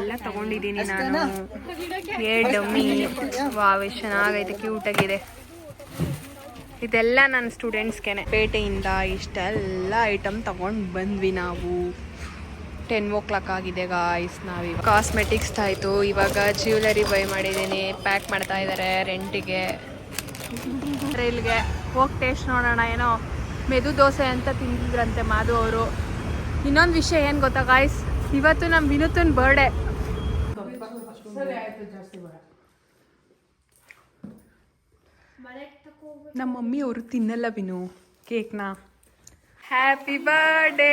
ಎಲ್ಲ ತಗೊಂಡಿದ್ದೀನಿ ನಾನು. ಏರ್ ಡಮ್ಮಿ ವಾವ್ ಎಷ್ಟು ಚೆನ್ನಾಗೈತೆ ಕ್ಯೂಟಾಗಿದೆ. ಇದೆಲ್ಲ ನನ್ನ ಸ್ಟೂಡೆಂಟ್ಸ್ಗೆ ಪೇಟೆಯಿಂದ ಇಷ್ಟೆಲ್ಲ ಐಟಮ್ ತಗೊಂಡು ಬಂದ್ವಿ ನಾವು. ಟೆನ್ ಓ ಕ್ಲಾಕ್ ಆಗಿದೆ ಗಾಯ್ಸ್ ನಾವಿವಾಗ ಕಾಸ್ಮೆಟಿಕ್ಸ್ ಆಯಿತು ಇವಾಗ ಜ್ಯುವೆಲರಿ ಬೈ ಮಾಡಿದ್ದೀನಿ. ಪ್ಯಾಕ್ ಮಾಡ್ತಾ ಇದ್ದಾರೆ ರೆಂಟಿಗೆ ರೈಲ್ಗೆ. ಹೋಗಿ ಟೇಸ್ಟ್ ನೋಡೋಣ ಏನೋ. ಮೆದು ದೋಸೆ ಅಂತ ತಿಂದಿದ್ರಂತೆ ಮಾಧು ಅವರು. ಇನ್ನೊಂದು ವಿಷಯ ಏನು ಗೊತ್ತಾ ಗಾಯ್ಸ್ ಇವತ್ತು ನಮ್ಮ ವಿನೂತನ್ ಬರ್ಡೇ ನಮ್ಮ ಮಮ್ಮಿ ಅವರು ತಿನ್ನಲ್ಲ Vinu ಕೇಕ್ನ. Happy birthday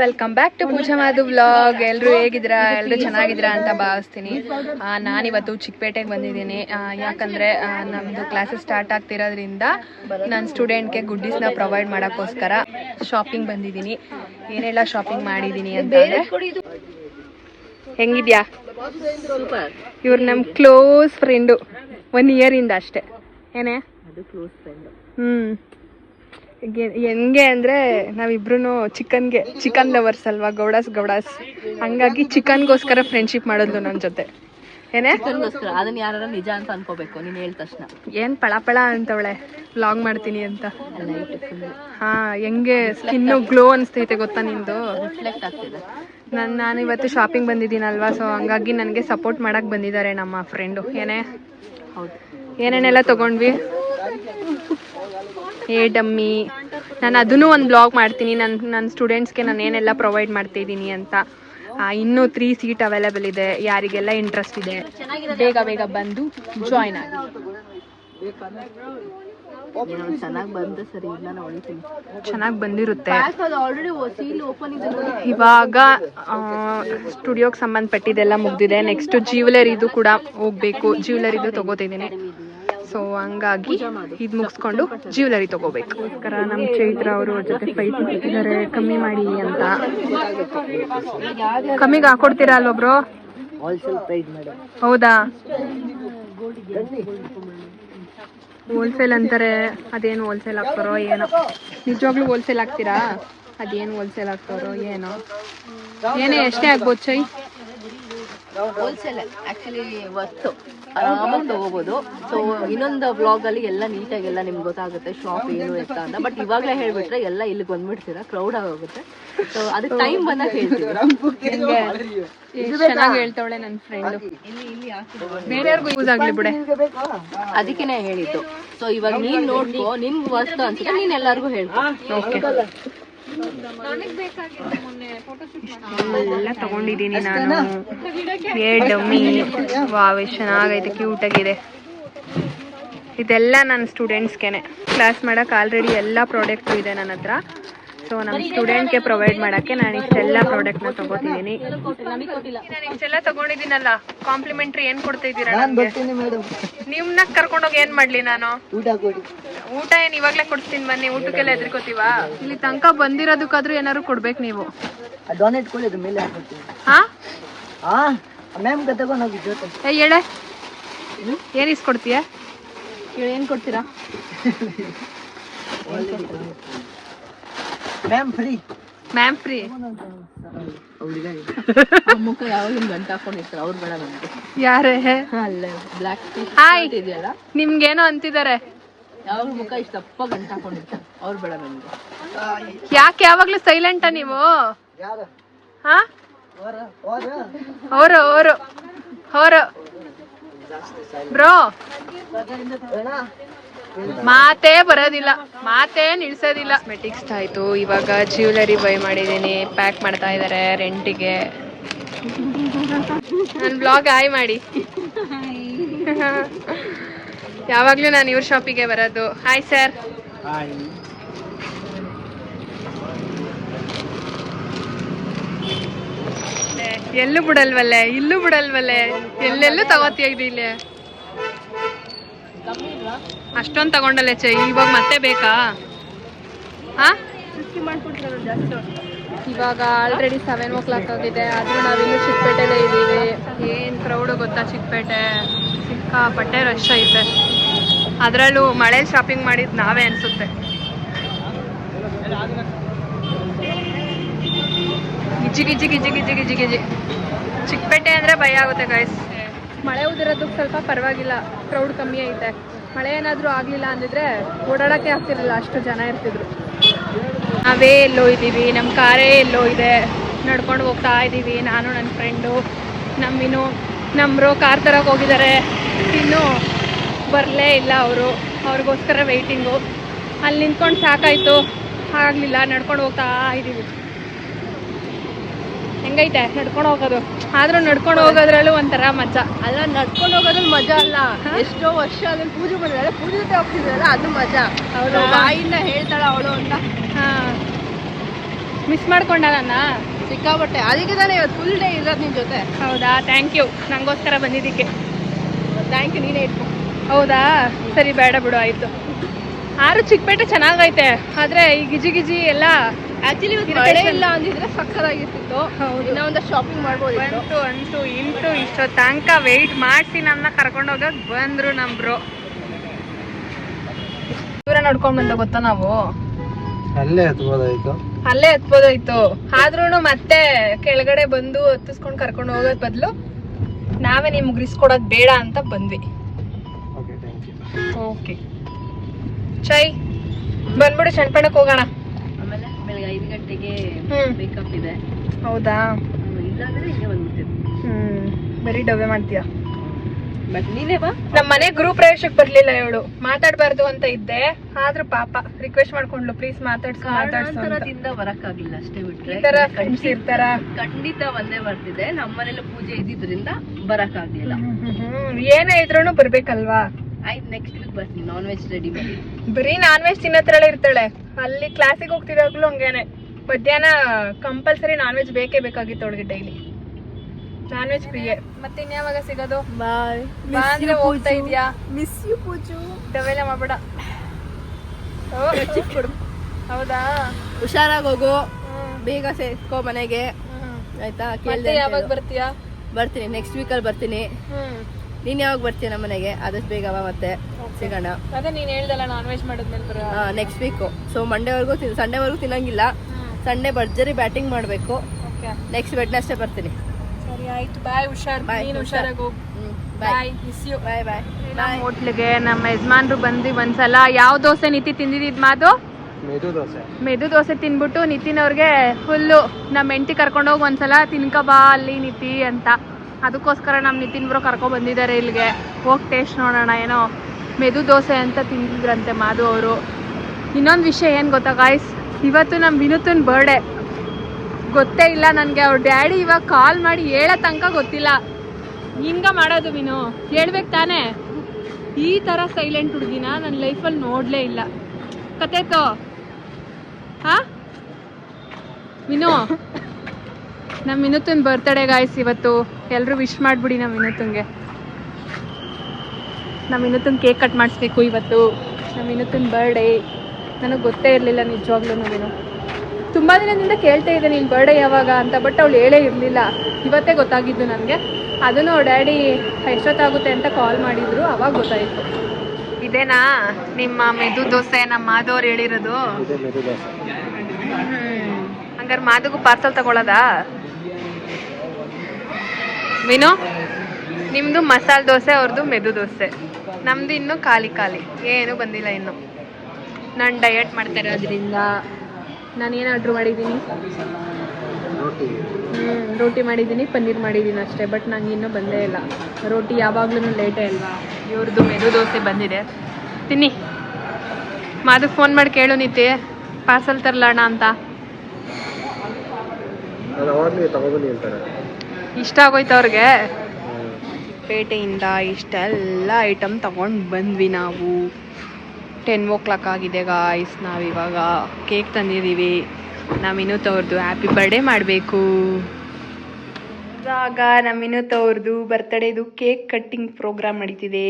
welcome back to Pooja Madhu vlog ಎಲ್ಲರೂ ಹೇಗಿದ್ದೀರಾ? ಎಲ್ಲರೂ ಚೆನ್ನಾಗಿದ್ದೀರಾ ಅಂತ ಭಾವಿಸ್ತೀನಿ. ನಾನು ನಾನಿವತ್ತು ಚಿಕ್ಕಪೇಟೆಗೆ ಬಂದಿದ್ದೀನಿ. ಯಾಕಂದರೆ ನಮ್ಮದು ಕ್ಲಾಸಸ್ ಸ್ಟಾರ್ಟ್ ಆಗ್ತಿರೋದ್ರಿಂದ ನನ್ನ ಸ್ಟೂಡೆಂಟ್ಗೆ ಗುಡ್ಡೀಸ್ನ ಪ್ರೊವೈಡ್ ಮಾಡೋಕ್ಕೋಸ್ಕರ ಶಾಪಿಂಗ್ ಬಂದಿದ್ದೀನಿ. ಏನೆಲ್ಲ ಶಾಪಿಂಗ್ ಮಾಡಿದ್ದೀನಿ ಅಂತ ಹೆಂಗಿದ್ಯಾ? ಇವ್ರು ನಮ್ಮ ಕ್ಲೋಸ್ ಫ್ರೆಂಡು ಒನ್ ಇಯರಿಂದ ಅಷ್ಟೇ. ಏನೇ? ಹ್ಮ್. ಹೆಂಗೆ- ಅಂದರೆ ನಾವಿಬ್ರು ಚಿಕನ್ಗೆ ಚಿಕನ್ ಲವರ್ಸ್ ಅಲ್ವಾ ಗೌಡಾಸ್ ಗೌಡಾಸ್. ಹಂಗಾಗಿ ಚಿಕನ್ಗೋಸ್ಕರ ಫ್ರೆಂಡ್ಶಿಪ್ ಮಾಡೋದು ನನ್ನ ಜೊತೆ. ಏನೇ? ಅದನ್ನ ಯಾರು ನಿಜ ಅಂತ ಅನ್ಕೋಬೇಕು ನೀನು ಹೇಳಿದ ತಕ್ಷಣ. ಏನ್ ಪಳಪಳ ಪಳ ಅಂತವಳೆ ವ್ಲಾಗ್ ಮಾಡ್ತೀನಿ ಅಂತ. ಹಾ ಹೆಂಗೆ ಸ್ಕಿನ್ನು ಗ್ಲೋ ಅನಿಸ್ತೈತೆ ಗೊತ್ತಾ ನಿಂದು? ರಿಫ್ಲೆಕ್ಟ್ ಆಗ್ತಿದೆ. ನಾನು ನಾನು ಇವತ್ತು ಶಾಪಿಂಗ್ ಬಂದಿದ್ದೀನಲ್ವಾ ಸೊ ಹಂಗಾಗಿ ನನಗೆ ಸಪೋರ್ಟ್ ಮಾಡಕ್ ಬಂದಿದ್ದಾರೆ ನಮ್ಮ ಫ್ರೆಂಡು ಏನೇ? ಹೌದು. ಏನೇನೆಲ್ಲ ತಗೊಂಡ್ವಿ? ಏ, ಡಮ್ಮಿ. ನಾನು ಅದನ್ನು ಒಂದು ಬ್ಲಾಗ್ ಮಾಡ್ತೀನಿ. ನನ್ನ ನನ್ನ ಸ್ಟೂಡೆಂಟ್ಸ್ಗೆ ನಾನು ಏನೆಲ್ಲ ಪ್ರೊವೈಡ್ ಮಾಡ್ತಾಯಿದ್ದೀನಿ ಅಂತ. ಇನ್ನೂ ತ್ರೀ ಸೀಟ್ ಅವೈಲೇಬಲ್ ಇದೆ. ಯಾರಿಗೆಲ್ಲ ಇಂಟ್ರೆಸ್ಟ್ ಇದೆ, ಬೇಗ ಬೇಗ ಬಂದು ಜಾಯ್ನ್ ಆಗಿ. ಚೆನ್ನಾಗಿ ಬಂದಿರುತ್ತೆ. ಇವಾಗ ಸ್ಟುಡಿಯೋಗೆ ಸಂಬಂಧಪಟ್ಟಿದ್ದೆಲ್ಲ ಮುಗ್ದಿದೆ. ನೆಕ್ಸ್ಟ್ ಜ್ಯುವೆಲರಿದು ಕೂಡ ಹೋಗ್ಬೇಕು. ಜ್ಯುವೆಲರಿದು ತಗೋತಿದ್ದೀನಿ ಸೊ ಹಂಗಾಗಿ ಇದು ಮುಗಿಸ್ಕೊಂಡು ಜ್ಯುವೆಲರಿ ತಗೋಬೇಕು. ಅದಕ್ಕೋಸ್ಕರ ನಮ್ಮ ಚೈತ್ರ ಅವರು ಜೊತೆ ಫೈಟ್ ಮಾಡ್ತಿದ್ದಾರೆ ಕಮ್ಮಿ ಮಾಡಿ ಅಂತ. ಕಮ್ಮಿಗೆ ಹಾಕೊಡ್ತೀರಾ ಅಲ್ವೊಬ್ರು ಹೌದಾ? ಹೋಲ್ಸೇಲ್ ಅಂತಾರೆ ಅದೇನು ಹೋಲ್ಸೇಲ್ ಹಾಕ್ತಾರೋ ಏನೋ. ನಿಜವಾಗ್ಲೂ ಹೋಲ್ಸೇಲ್ ಹಾಕ್ತೀರಾ? ಅದೇನು ಹೋಲ್ಸೇಲ್ ಹಾಕ್ತಾರೋ ಏನೋ. ಏನೇ ಎಷ್ಟೇ ಆಗ್ಬೋದು ಚೈ ಹೋಲ್ಸೇಲ್ ಆಕ್ಚುಲಿ ವಸ್ತು ಆರಾಮಾಗಿ ತಗೋಬಹುದು ಸೊ ಇನ್ನೊಂದು ಬ್ಲಾಗ್ ಅಲ್ಲಿ ಎಲ್ಲ ನೀಟಾಗೆಲ್ಲ ನಿಮ್ಗೆ ಗೊತ್ತಾಗುತ್ತೆ ಶಾಪ್ ಏನು ಅಂತ ಅಂತ. ಬಟ್ ಇವಾಗಲೇ ಹೇಳ್ಬಿಟ್ರೆ ಎಲ್ಲ ಇಲ್ಲಿಗೆ ಬಂದ್ಬಿಡ್ತೀರಾ? ಕ್ರೌಡ್ ಆಗೋಗುತ್ತೆ. ಸೊ ಅದಕ್ಕೆ ಟೈಮ್ ಬಂದಾಗ ಹೇಳ್ತೀವಿ. ಚೆನ್ನಾಗಿ ಹೇಳ್ತಾವಳೆ ನನ್ನ ಫ್ರೆಂಡ್ ಇಲ್ಲಿ ಇಲ್ಲಿ ಹಾಕಿದ್ರು ಬೇರೆಯವ್ರಿಗೂ ಯೂಸ್ ಆಗ್ಲಿ ಬಿಡೆ. ಅದಕ್ಕೇನೆ ಹೇಳಿದ್ದು. ಸೊ ಇವಾಗ ನೀನ್ ನೋಡ್ಕೋ ನಿಮ್ ವಸ್ತು ಅಂತ. ನೀನ್ ಎಲ್ಲಾರ್ಗು ಹೇಳ್ಕೊ. ಓಕೆ ಎಲ್ಲ ತಗೊಂಡಿದ್ದೀನಿ ನಾನು. ಏರ್ ಡಮ್ಮಿ ವಾವ್ ಎಷ್ಟು ಚೆನ್ನಾಗೈತೆ ಕ್ಯೂಟಾಗಿದೆ ಇದೆಲ್ಲ ನನ್ನ ಸ್ಟೂಡೆಂಟ್ಸ್ಗೆ ಕ್ಲಾಸ್ ಮಾಡೋಕೆ ಆಲ್ರೆಡಿ ಎಲ್ಲ ಪ್ರಾಡಕ್ಟು ಇದೆ ನನ್ನ ಹತ್ರ. ಸೊ ನಮ್ಮ ಸ್ಟೂಡೆಂಟ್ಗೆ ಪ್ರೊವೈಡ್ ಮಾಡೋಕ್ಕೆ ನಾನು ಇಷ್ಟೆಲ್ಲ ಪ್ರಾಡಕ್ಟ್ನ ನ ನಾನು ಇಷ್ಟೆಲ್ಲ ತಗೊಂಡಿದ್ದೀನಲ್ಲ ಕಾಂಪ್ಲಿಮೆಂಟ್ರಿ ಏನು ಕೊಡ್ತಾ ಇದ್ದೀರಾ ನಿಮ್ನ ಕರ್ಕೊಂಡೋಗಿ ಏನು ಮಾಡ್ಲಿ ನಾನು? ಊಟ ಏನ್ ಇವಾಗ್ಲೇ ಕೊಡ್ತೀನಿ ಬನ್ನಿ ಊಟಕ್ಕೆಲ್ಲ ಎದ್ರಿಕೋತೀವ ಇಲ್ಲಿ ತನಕ ಬಂದಿರೋದಕ್ಕಾದ್ರೂ ಏನಾದ್ರು ಕೊಡ್ಬೇಕು ನೀವು. ಡೊನೇಟ್ ಕೊಡಿ ಅದ್ರ ಮೇಲೆ ಹಾಕ್ಬಿಡ್ತೀನಿ ಹಾ? ಹಾ ಮ್ಯಾಮ್ ತಗೊಂಡ್ ಹೋಗಿ ಜೊತೆ. ಏ ಹೇಳೆ. ಏನ್ ಇಸ್ಕೊಡ್ತೀಯ? ಏನ್ ಕೊಡ್ತೀರಾ? ಮ್ಯಾಮ್ ಫ್ರೀ ಮ್ಯಾಮ್ ಫ್ರೀ ಮುಖ ಯಾವಾಗ ಗಂಟೆ ಹಾಕೊಂಡಿರ್ತಾರೆ ಅವ್ರು ಬೇಡ ನಮ್ಗೆ ಯಾರೇ? ಅಲ್ಲೇ ಬ್ಲ್ಯಾಕ್ ಹಾಯ್ ಇದೆಯಲ್ಲ ನಿಮ್ಗೇನೋ ಅಂತಿದ್ದಾರೆ ಯಾವಾಗ ಮುಖ ಇಷ್ಟ ಗಂಟ ಗಂಟೆ ಹಾಕೊಂಡಿರ್ತಾರೆ ಅವ್ರು ಬೇಡ ನಮ್ಗೆ ಯಾಕೆ ಯಾವಾಗ್ಲೂ ಸೈಲೆಂಟಾ ನೀವು? ಹಾ? ಅವರು ಅವರು. ಅವರು. ಬ್ರೋ ಮಾತೇ ಬರೋದಿಲ್ಲ ಮಾತೇ ನಿಲ್ಸೋದಿಲ್ಲ. ಮೆಟಿಕ್ಸ್ ಆಯ್ತು ಇವಾಗ ಜ್ಯುವೆಲರಿ ಬೈ ಮಾಡಿದ್ದೀನಿ ಪ್ಯಾಕ್ ಮಾಡ್ತಾ ಇದ್ದಾರೆ ರೆಂಟಿಗೆ ನನ್ನ ಬ್ಲಾಗ್ ಆಯ್ ಮಾಡಿ. ಯಾವಾಗಲೂ ನಾನು ಇವ್ರ ಶಾಪಿಗೆ ಬರೋದು. ಹಾಯ್ ಸರ್ ಎಲ್ಲೂ ಬಿಡಲ್ವಲ್ಲೇ ಇಲ್ಲೂ ಬಿಡಲ್ವಲ್ಲೇ ಎಲ್ಲೆಲ್ಲೂ ತಗೋತೀಯ ಇದು ಇಲ್ಲಿ? ಅಷ್ಟೊಂದು ತಗೊಂಡಲ್ಲ ಚೈ ಇವಾಗ ಮತ್ತೆ ಬೇಕಾ? ಹಾ ಇವಾಗ ಆಲ್ರೆಡಿ ಸೆವೆನ್ ಓ ಕ್ಲಾಕ್ ಆಗಿದೆ ಆದ್ರೂ ನಾವಿನ್ನು ಚಿಕ್ಕಪೇಟೆಲೇ ಇದ್ದೀವಿ. ಏನು ಕ್ರೌಡು ಗೊತ್ತಾ ಚಿಕ್ಕಪೇಟೆ? ಸಿಕ್ಕಾಪಟ್ಟೆ ರಶ್ ಐತೆ. ಅದರಲ್ಲೂ ಮಳೆ ಶಾಪಿಂಗ್ ಮಾಡಿದ್ದು ನಾವೇ ಅನಿಸುತ್ತೆ. ಗಿಜಿ ಜಿಗಿ ಜಿಗಿ ಜಿಗಿ ಜಿಗಿ ಜಿ ಚಿಕ್ಕಪೇಟೆ ಅಂದರೆ ಭಯ ಆಗುತ್ತೆ ಗಾಯ್ಸ್ ಮಳೆ ಉದಿರೋದಕ್ಕೆ ಸ್ವಲ್ಪ ಪರವಾಗಿಲ್ಲ. ಕ್ರೌಡ್ ಕಮ್ಮಿ ಐತೆ. ಮಳೆ ಏನಾದರೂ ಆಗಲಿಲ್ಲ ಅಂದಿದ್ರೆ ಓಡಾಡಕ್ಕೆ ಆಗ್ತಿರಲಿಲ್ಲ. ಅಷ್ಟು ಜನ ಇರ್ತಿದ್ರು. ನಾವೇ ಎಲ್ಲೋ ಇದ್ದೀವಿ. ನಮ್ಮ ಕಾರೇ ಎಲ್ಲೋ ಇದೆ. ನಡ್ಕೊಂಡು ಹೋಗ್ತಾ ಇದ್ದೀವಿ. ನಾನು ನನ್ನ ಫ್ರೆಂಡು ನಮ್ಮಿನ್ನು ನಮ್ಮರು ಕಾರ್ ತರಕ್ಕೆ ಹೋಗಿದ್ದಾರೆ. ಇನ್ನೂ ಬರಲೇ ಇಲ್ಲ ಅವರು. ಅವ್ರಿಗೋಸ್ಕರ ವೆಯ್ಟಿಂಗು ಅಲ್ಲಿ ನಿಂತ್ಕೊಂಡು ಸಾಕಾಯಿತು. ಆಗಲಿಲ್ಲ. ನಡ್ಕೊಂಡು ಹೋಗ್ತಾ ಇದ್ದೀವಿ. ಹೆಂಗೈತೆ? ನಡ್ಕೊಂಡು ಹೋಗೋದು. ಆದರೂ ನಡ್ಕೊಂಡು ಹೋಗೋದ್ರಲ್ಲೂ ಒಂಥರ ಮಜಾ. ಅಲ್ಲ ನಡ್ಕೊಂಡು ಹೋಗೋದ್ರಲ್ಲಿ ಮಜಾ ಅಲ್ಲ. ಎಷ್ಟೋ ವರ್ಷ ಅದನ್ನ ಪೂಜೆ ಮಾಡಿದ್ರೆ ಪೂಜೆ ಜೊತೆ ಹೋಗ್ತಿದ್ರಲ್ಲ ಅದು ಮಜಾ. ಅವ್ರು ಬಾಯಿಂದ ಹೇಳ್ತಾಳ ಅವಳು ಅಂತ. ಹಾಂ. ಮಿಸ್ ಮಾಡ್ಕೊಂಡ ನನ್ನ ಸಿಕ್ಕಾಬಟ್ಟೆ ಅದಕ್ಕೆ ತಾನೇ ಇವತ್ತು ಫುಲ್ ಡೇ ಇರೋದು ನಿನ್ ಜೊತೆ. ಹೌದಾ? ಥ್ಯಾಂಕ್ ಯು ನಂಗೋಸ್ಕರ ಬಂದಿದ್ದಕ್ಕೆ. ಥ್ಯಾಂಕ್ ಯು ನೀನೇ ಇಟ್ಕೊ. ಹೌದಾ? ಸರಿ ಬೇಡ ಬಿಡು ಆಯಿತು. ಆರು ಚಿಕ್ಕಪೇಟೆ ಚೆನ್ನಾಗೈತೆ. ಆದರೆ ಈ ಗಿಜಿ ಗಿಜಿ ಎಲ್ಲ ಆಕ್ಚುಲಿ. ಮಳೆ ಇಲ್ಲ ಅಂದಿದ್ರೆ ಸಕ್ಕದಾಗಿರ್ತಿತ್ತು. ಇನ್ನೂ ಒಂದು ಶಾಪಿಂಗ್ ಮಾಡ್ಬೋದು ಬಂತು ಅಂತೂ ಇಂಟು ಇಷ್ಟೋ ತನಕ ವೆಯ್ಟ್ ಮಾಡಿಸಿ ನನ್ನ ಕರ್ಕೊಂಡು ಹೋಗಕ್ ಬಂದ್ರು ನಮ್ ಬ್ರೋ ದೂರ ನಡ್ಕೊಂಡ್ ಬಂದ ಗೊತ್ತಾ ನಾವು? ಅಲ್ಲೇ ಹತ್ಬೋದಾಯ್ತು ಅಲ್ಲೇ ಹತ್ಬೋದಾಯ್ತು ಆದ್ರೂ ಮತ್ತೆ ಕೆಳಗಡೆ ಬಂದು ಹತ್ತಿಸ್ಕೊಂಡು ಕರ್ಕೊಂಡು ಹೋಗೋದ್ ಬದಲು ನಾವೇ ನಿಮ್ಗೆ ರಿಸ್ಕ್ ಕೊಡೋದ್ ಬೇಡ ಅಂತ ಬಂದ್ವಿ. ಓಕೆ ಥ್ಯಾಂಕ್ ಯು ಓಕೆ ಚೈ ಬಂದ್ಬಿಡು ಚಣ್ಪಣಕ್ಕೆ ಹೋಗೋಣ. ಐದು ಗಂಟೆಗೆ. ಮೇಕಪ್ ಇದೆ. ಹೌದಾ? ಇಲ್ಲಾಂದ್ರೆ ಹಿಂಗೆ ಬಂದ್ಬಿಡ್ತೀನಿ ಹ್ಮ್ ಬರೀ ಡಬ್ಬೆ ಮಾಡ್ತೀಯ? ಬಟ್ ನೀನೇ ಬಾ. ನಮ್ಮ ಮನೆ ಗೃಹ ಪ್ರವೇಶಕ್ಕೆ ಬರ್ಲಿಲ್ಲ ಇವಳು. ಮಾತಾಡ್ಬಾರ್ದು ಅಂತ ಇದ್ದೆ. ಆದ್ರೂ ಪಾಪ ರಿಕ್ವೆಸ್ಟ್ ಮಾಡ್ಕೊಂಡ್ಲು. ಪ್ಲೀಸ್ ಮಾತಾಡ್ಸು ಕಾರಣಾಂತರದಿಂದ ಬರಕ್ಕಾಗಿಲ್ಲ ಅಷ್ಟೇ ಈ ತರ ಫ್ರೆಂಡ್ಸ್ ಇರ್ತಾರ? ಖಂಡಿತ ಒಂದೇ ಬರ್ತಿದೆ. ನಮ್ಮನೇಲಿ ಪೂಜೆ ಇದ್ದಿದ್ರಿಂದ ಬರಕ್ಕಾಗ್ಲಿಲ್ಲ. ಏನೇ ಇದ್ರೂನು ಬರ್ಬೇಕಲ್ವಾ? ಆಯ್ತು ನೆಕ್ಸ್ಟ್ ವೀಕ್ ಬರ್ತೀನಿ. ನಾನ್ ವೆಜ್ ರೆಡಿ ಮಾಡಿ. ಬರೀ ನಾನ್ ವೆಜ್ ತಿನ್ನತ್ರಳೆ ಇರ್ತಾಳೆ. ಅಲ್ಲಿ ಕ್ಲಾಸಿಗೆ ಹೋಗ್ತಿದಾಗ್ಲೂ ಹಂಗೇನೆ. ಮಧ್ಯಾಹ್ನ ಕಂಪಲ್ಸರಿ ನಾನ್ ವೆಜ್ ಬೇಕೇ ಬೇಕಾಗಿತ್ತು ಅವಳಿಗೆ ಡೈಲಿ ನಾನ್ ವೆಜ್ ಪ್ರಿಯೆ ಮತ್ತೆ ಇನ್ಯಾವಾಗ ಸಿಗೋದು? ಬಾಯ್ ಬಾ ಅಂದ್ರೆ ಹೋಗ್ತಾ ಇದ್ಯಾ? Miss you ಪೂಜು. ಡವೆಲ್ಲ ಮಾಡಬೇಡ. ಓ, ಕೊಡು ಹೌದಾ? ಹುಷಾರಾಗಿ ಹೋಗು. ಬೇಗ ಸೇರ್ಕೋ ಮನೆಗೆ. ಹ್ಮ್. ಆಯ್ತಾ? ಮತ್ತೆ ಕೇಳ್ದೆ ಯಾವಾಗ ಬರ್ತೀಯಾ? ಬರ್ತೀನಿ. ನೆಕ್ಸ್ಟ್ ವೀಕಲ್ಲಿ ಬರ್ತೀನಿ. ಹ್ಮ್. ನೀನ್ ಯಾವಾಗ ಬರ್ತೀಯ ನಮ್ಮ ಮನೆಗೆ? ಆದಷ್ಟು ಬೇಗ ಬಾ ಮತ್ತೆ. ಸಿಗೋಣ. ಅದೇ ನೀನ್ ಹೇಳ್ದಲ್ಲ ನಾನ್ ವೆಜ್ ಮಾಡಿದ್ಮೇಲೆ ಬರೋ ನೆಕ್ಸ್ಟ್ ವೀಕು ಸೊ ಮಂಡೇವರೆಗೂ ಸಂಡೇವರೆಗೂ ತಿನ್ನಂಗಿಲ್ಲ. ಸಂಡೇ ಭರ್ಜರಿ ಬ್ಯಾಟಿಂಗ್ ಮಾಡಬೇಕು. ಓಕೆ ನೆಕ್ಸ್ಟ್ ಅಷ್ಟೇ ಬರ್ತೀನಿ. ಸರಿ ಆಯ್ತು. ಬಾಯ್ ಹುಷಾರ್. ಬಾಯ್. ಹುಷಾರಾಗಿ ಹೋಗು. ಬಾಯ್ ಮಿಸ್ ಯು ಬಾಯ್ ಬಾಯ್ ನಮ್ಮ ಹೋಟ್ಲಿಗೆ ನಮ್ಮ ಯಜಮಾನ್ರು ಬಂದು ಒಂದ್ಸಲ. ಯಾವ ದೋಸೆ ನಿತಿ ತಿಂದಿದ್ದು ಮಾದು ಮೆದು ದೋಸೆ. ಮೆದು ದೋಸೆ ತಿನ್ಬಿಟ್ಟು ನಿತಿನ್ ಅವ್ರಿಗೆ ಫುಲ್ಲು ನಮ್ಮ ಹೆಂಡತಿ ಕರ್ಕೊಂಡೋಗಿ ಒಂದ್ಸಲ ತಿನ್ಕಬಾ ಅಲ್ಲಿ ನಿತಿ ಅಂತ. ಅದಕ್ಕೋಸ್ಕರ ನಮ್ಮ ನಿತಿನ್ ಬ್ರೋ ಕರ್ಕೊ ಬಂದಿದ್ದಾರೆ ಇಲ್ಲಿಗೆ. ಹೋಗಿ ಟೇಸ್ಟ್ ನೋಡೋಣ, ಏನೋ ಮೆದು ದೋಸೆ ಅಂತ ತಿಂದಿದ್ರಂತೆ ಮಾಧು ಅವರು. ಇನ್ನೊಂದು ವಿಷಯ ಏನು ಗೊತ್ತಾ ಗಾಯ್ಸ್ ಇವತ್ತು ನಮ್ಮ ವಿನುತನ್ ಬರ್ಡೇ ಗೊತ್ತೇ ಇಲ್ಲ ನನಗೆ, ಅವ್ರ ಡ್ಯಾಡಿ ಇವಾಗ ಕಾಲ್ ಮಾಡಿ ಹೇಳೋ ತನಕ ಗೊತ್ತಿಲ್ಲ. ಹಿಂಗ ಮಾಡೋದು ವಿನು? ಹೇಳ್ಬೇಕು ತಾನೇ? ಈ ಥರ ಸೈಲೆಂಟ್ ಹುಡುಗಿನ ನನ್ನ ಲೈಫಲ್ಲಿ ನೋಡಲೇ ಇಲ್ಲ. ಕತೆತೋ ಹಾ? ವಿನು? ನಮ್ಮ ವಿನುತನ್ ಬರ್ತಡೇ ಗಾಯ್ಸ್ ಇವತ್ತು ಎಲ್ಲರೂ ವಿಶ್ ಮಾಡಿಬಿಡಿ ನಮ್ಮ ವಿನುತನ್ಗೆ. ನಮ್ಮ ವಿನುತನ್ ಕೇಕ್ ಕಟ್ ಮಾಡಿಸ್ಬೇಕು ಇವತ್ತು. ನಮ್ಮ ವಿನುತನ್ ಬರ್ಡೇ ನನಗೆ ಗೊತ್ತೇ ಇರಲಿಲ್ಲ ನಿಜವಾಗ್ಲೂ ವಿನು. ತುಂಬ ದಿನದಿಂದ ಕೇಳ್ತಾ ಇದ್ದೆ ನಿನ್ನ ಬರ್ಡೇ ಯಾವಾಗ ಅಂತ ಬಟ್ ಅವಳು ಹೇಳೇ ಇರಲಿಲ್ಲ. ಇವತ್ತೇ ಗೊತ್ತಾಗಿದ್ದು ನನಗೆ. ಅದನ್ನು ಡ್ಯಾಡಿ ಎಷ್ಟೊತ್ತಾಗುತ್ತೆ ಅಂತ ಕಾಲ್ ಮಾಡಿದ್ರು ಅವಾಗ ಗೊತ್ತಾಯಿತು. ಇದೇನಾ? ನಿಮ್ಮ ಮೆದು ದೋಸೆ ನಮ್ಮ ಮಾಧವ್ರು ಹೇಳಿರೋದು? ಹಂಗಾರೆ ಮಾಧುಗೂ ಪಾರ್ಸಲ್ ತಗೊಳ್ಳೋದಾ ವಿನು ನಿಮ್ಮದು ಮಸಾಲೆ ದೋಸೆ ಅವ್ರದ್ದು ಮೆದು ದೋಸೆ. ನಮ್ಮದು ಇನ್ನು ಖಾಲಿ ಖಾಲಿ. ಏನೂ ಬಂದಿಲ್ಲ ಇನ್ನು. ನಾನು ಡಯಟ್ ಮಾಡ್ತಾರೆ ಅದರಿಂದ. ನಾನು ಏನು ಆರ್ಡ್ರ್ ಮಾಡಿದ್ದೀನಿ ಹ್ಞೂ ರೋಟಿ ಮಾಡಿದ್ದೀನಿ ಪನ್ನೀರ್ ಮಾಡಿದ್ದೀನಿ ಅಷ್ಟೇ ಬಟ್ ನಂಗೆ ಇನ್ನೂ ಬಂದೇ ಇಲ್ಲ. ರೋಟಿ ಯಾವಾಗ್ಲೂ ಲೇಟೇ ಅಲ್ವಾ? ಇವ್ರದ್ದು ಮೆದು ದೋಸೆ ಬಂದಿದೆ. ತಿನ್ನಿ. ಮಾದು ಫೋನ್ ಮಾಡಿ ಕೇಳು ನಿತ್ಯ. ಪಾರ್ಸಲ್ ತರಲಣ್ಣ ಅಂತ ಅದು ಅವಾಗಲೇ ತಗೊಬನ್ನಿ ಅಂತಾರೆ ಇಷ್ಟ ಆಗೋಯ್ತು ಅವ್ರಿಗೆ. ಪೇಟೆಯಿಂದ ಇಷ್ಟೆಲ್ಲ ಐಟಮ್ ತಗೊಂಡು ಬಂದ್ವಿ ನಾವು. ಟೆನ್ ಓ ಕ್ಲಾಕ್ ಆಗಿದೆ ಗಾಯ್ಸ್ ನಾವಿವಾಗ ಕೇಕ್ ತಂದಿದ್ದೀವಿ. ನಮ್ಮ ತವ್ರದ್ದು ಹ್ಯಾಪಿ ಬರ್ಡೇ ಮಾಡಬೇಕು. ಇವಾಗ ನಮ್ಮ ತವ್ರದ್ದು ಬರ್ತಡೇದು ಕೇಕ್ ಕಟ್ಟಿಂಗ್ ಪ್ರೋಗ್ರಾಮ್ ನಡೀತಿದೆ.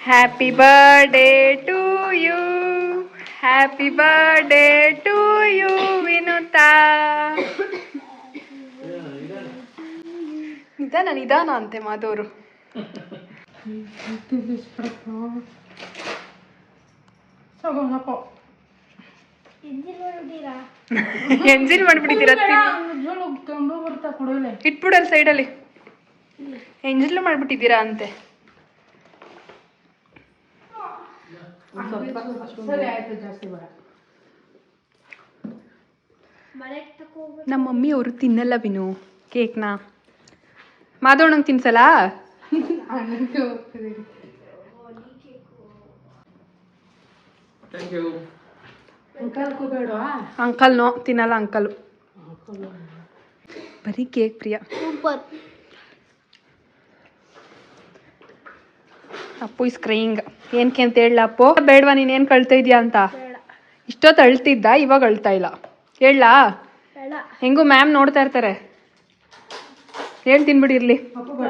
Happy birthday to you happy birthday to you Vinutha ನಿಧಾನ ನಿಧಾನ ಅಂತೆ ಮಾಧವರು. ಎಂಜಿನ್ ಮಾಡ್ಬಿಟ್ಟಿದ್ದೀರ? ಇಟ್ಬಿಡಲ್ ಸೈಡಲ್ಲಿ. ಎಂಜಿನ್ ಮಾಡ್ಬಿಟ್ಟಿದ್ದೀರಾ ಅಂತೆ. ನಮ್ಮ ಮಮ್ಮಿ ಅವರು ತಿನ್ನಲ್ಲ ವಿನು. ಕೇಕ್ನ. ಮಾದೋಣ ತಿನ್ಸಲ್ಲ? ಅಂಕಲ್ ನೋ ತಿನ್ನಲ್ಲ ಅಂಕಲ್ ಬರೀ ಕೇಕ್ ಪ್ರಿಯ. ಅಪ್ಪು ಇಸ್ ಕ್ರೈಯಿಂಗ್ ಏನಕ್ಕೆ ಅಂತ ಹೇಳ ಅಪ್ಪು? ಬೇಡವಾ ನೀನೇನು ಕಳ್ತಾ ಇದೀಯ ಅಂತ? ಇಷ್ಟೊತ್ತು ಅಳ್ತಿದ್ದ ಇವಾಗ ಅಳ್ತಾ ಇಲ್ಲ. ಹೇಳಲಾ ಹೆಂಗೂ ಮ್ಯಾಮ್ ನೋಡ್ತಾ ಇರ್ತಾರೆ. ಹೇಳ್ತೀನಿ ಬಿಡಿ ಇರ್ಲಿ.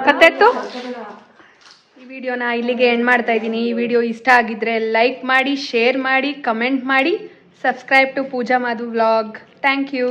ಕತ್ತೆತ್ತು? ಈ ವಿಡಿಯೋನ ಇಲ್ಲಿಗೆ ಎಂಡ್ ಮಾಡ್ತಾ ಇದ್ದೀನಿ. ಈ ವಿಡಿಯೋ ಇಷ್ಟ ಆಗಿದ್ರೆ ಲೈಕ್ ಮಾಡಿ ಶೇರ್ ಮಾಡಿ ಕಮೆಂಟ್ ಮಾಡಿ subscribe to Pooja Madhu vlog thank you